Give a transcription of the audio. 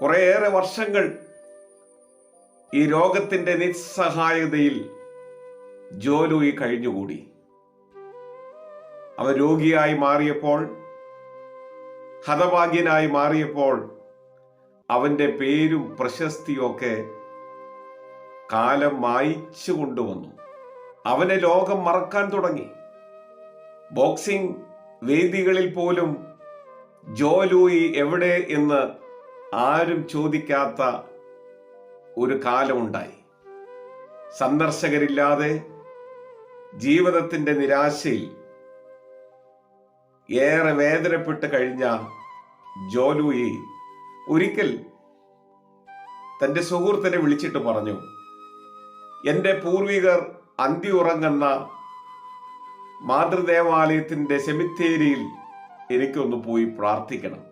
കുറേയേറെ വർഷങ്ങൾ ഈ രോഗത്തിന്റെ നിസ്സഹായതയിൽ ജോലൂയി കഴിഞ്ഞുകൂടി. അവൻ രോഗിയായി മാറിയപ്പോൾ ഹതഭാഗ്യനായി മാറിയപ്പോൾ അവന്റെ പേരും പ്രശസ്തിയൊക്കെ കാലം മായിച്ചു കൊണ്ടുവന്നു. അവനെ ലോകം മറക്കാൻ തുടങ്ങി. ബോക്സിംഗ് വേദികളിൽ പോലും ജോലൂയി എവിടെ എന്ന് ആരും ചോദിക്കാത്ത ഒരു കാലമുണ്ടായി സന്ദർശകരില്ലാതെ ജീവിതത്തിന്റെ നിരാശയിൽ ഏറെ വേദനപ്പെട്ട് കഴിഞ്ഞ ജോലൂയി ഒരിക്കൽ തന്റെ സുഹൃത്തിനെ വിളിച്ചിട്ട് പറഞ്ഞു എന്റെ പൂർവികർ അന്തി ഉറങ്ങുന്ന മാതൃദേവാലയത്തിന്റെ സെമിത്തേരിയിൽ എനിക്കൊന്ന് പോയി പ്രാർത്ഥിക്കണം.